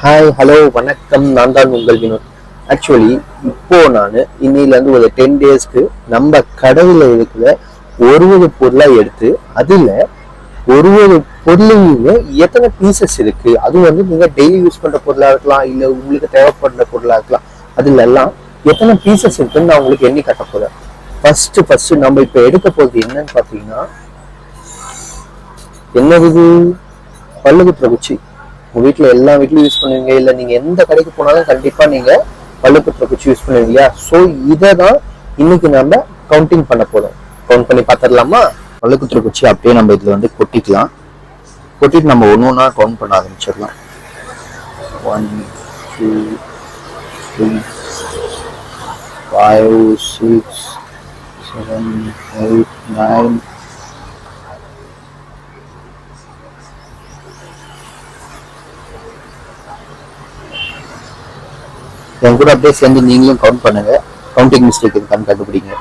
Hi hello வணக்கம். நான் தான் உங்கள் வினோத். ஆக்சுவலி இப்போ நான் இன்னிலேருந்து ஒரு டென் டேஸ்க்கு நம்ம கடையில் இருக்கிற ஒரு ஒரு பொருளாக எடுத்து அதில் ஒரு ஒரு பொருளையுமே எத்தனை பீசஸ் இருக்கு? அது வந்து நீங்கள் டெய்லி யூஸ் பண்ணுற பொருளாக இருக்கலாம் இல்லை உங்களுக்கு தேவைப்படுற பொருளாக இருக்கலாம். அதுல எல்லாம் எத்தனை பீசஸ் இருக்குன்னு நான் உங்களுக்கு எண்ணி கட்ட போகிறேன் ஃபர்ஸ்ட்டு ஃபர்ஸ்ட் நம்ம இப்போ எடுக்க போகிறது என்னன்னு பார்த்தீங்கன்னா என்னது இது? பல்லு குச்சி உங்க எல்லா வீட்லயும் யூஸ் பண்ணுவீங்க? இல்ல நீங்க எந்த கடைக்கு போனாலும் கண்டிப்பா நீங்க பல்லு குச்சி யூஸ் பண்ணுவீங்க? ஸோ இதை தான் இன்னைக்கு நம்ம கவுண்டிங் பண்ண போறோம். கவுண்ட் பண்ணி பார்த்துடலாமா? பல்லு குச்சி அப்படியே நம்ம இதுல வந்து கொட்டிக்கலாம். கொட்டிட்டு நம்ம ஒன்று ஒன்றா கவுண்ட் பண்ண ஆரம்பிச்சிடலாம். One two three five six seven eight nine என் கூட அப்படியே சேர்ந்து நீங்களும் கவுண்ட் பண்ணுங்க. கவுண்டிங் மிஸ்டேக் இருக்கான்னு கண்டுபிடிங்க.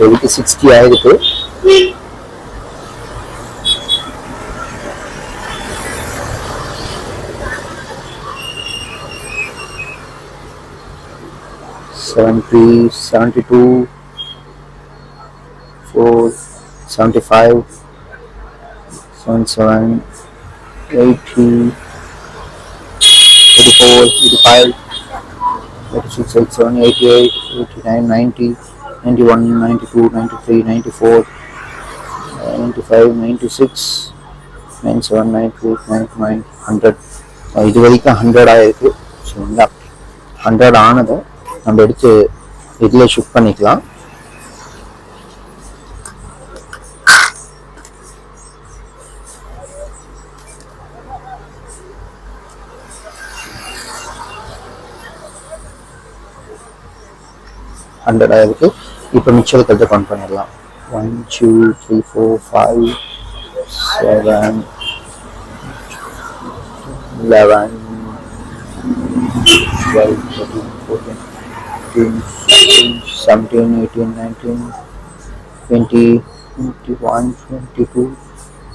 ಇದಕ್ಕೆ ಸಿಕ್ಸ್ಟಿ ಆಗಿತ್ತು seventy seventy two four seventy five seven seven eighty eighty four eighty five eighty six eighty seven eighty eight eighty nine ninety ninety eighty ninety 86, 87, 88, 89, 90, 91, 92, 93, 94, 95, 96, 97, 98, 99, 100. அஹ் இது வரைக்கும் ஹண்ட்ரட் ஆயிருக்கு. ஸோ ஹண்ட்ரட் ஆனதை நம்ம எடுத்து இதில் ஷிஃப்ட் பண்ணிக்கலாம். ஹண்ட்ரட் ஆயிருக்கு. இப்போ மிச்சம் கருத்து கவுண்ட் பண்ணிடலாம் one two three four five seven eleven twelve thirteen fourteen fifteen sixteen seventeen eighteen nineteen twenty twenty one twenty two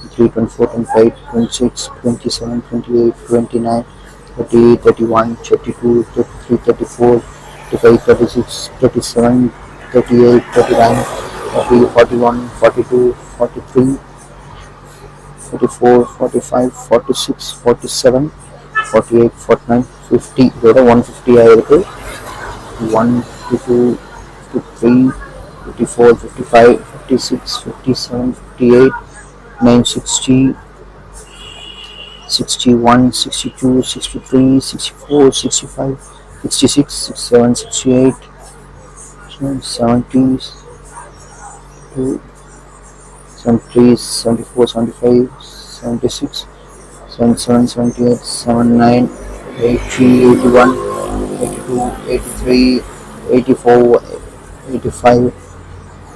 three twenty four twenty five twenty six twenty seven twenty eight twenty nine thirty thirty one thirty two thirty three thirty four 35, 36, 37, 38, 39, 40, 41, 42, 43, 44, 45, 46, 47, 48, 49, 50 இதோட 150 ஆயிருக்கு 1, 52, 53, 54, 55, 56, 57, 58, 960, 61, 62, 63, 64, 65, 66, 67, 68, 70, 73, 74, 75, 76, 77, 78, 79, 80, 81, 82, 83, 84, 85,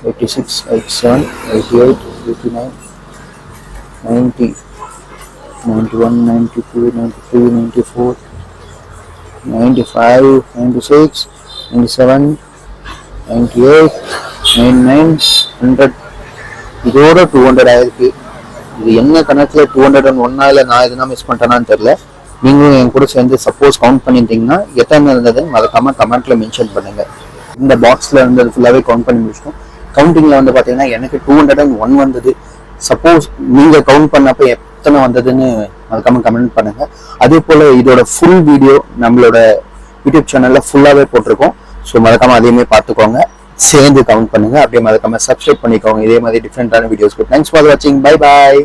86, 87, 88, 89, 90, 91, 92, 93, 94, 95, 96, 97, 98, 99, 100 இதோட two hundred ஆயிருக்கு. இது என்ன கணக்கில் two hundred and ஒன்னா இல்லை நான் எதுனா மிஸ் பண்ணிட்டேனான்னு தெரியல. நீங்களும் என் கூட சேர்ந்து சப்போஸ் கவுண்ட் பண்ணியிருந்தீங்கன்னா எத்தனை இருந்ததுன்னு மறக்காம கமெண்ட்ல மென்ஷன் பண்ணுங்க. இந்த பாக்ஸில் இருந்தது ஃபுல்லாகவே கவுண்ட் பண்ணி முடிச்சிட்டோம். கவுண்டிங்கில் வந்து பார்த்தீங்கன்னா எனக்கு டூ ஹண்ட்ரட் அண்ட் ஒன் வந்தது. சப்போஸ் நீங்கள் கவுண்ட் பண்ணப்போ எத்தனை வந்ததுன்னு மறக்காம கமெண்ட் பண்ணுங்க. அதே போல் இதோட ஃபுல் வீடியோ நம்மளோட யூடியூப் சேனலில் ஃபுல்லாகவே போட்டிருக்கோம். ஸோ மறக்காமல் அதையுமே பார்த்துக்கோங்க. சேர்ந்து கவுண்ட் பண்ணுங்க. அப்படியே மறக்காமல் சப்ஸ்கிரைப் பண்ணிக்கோங்க. இதே மாதிரி டிஃப்ரெண்டான வீடியோஸ்க்கு தேங்க்ஸ் ஃபார் வாட்சிங் பை பாய்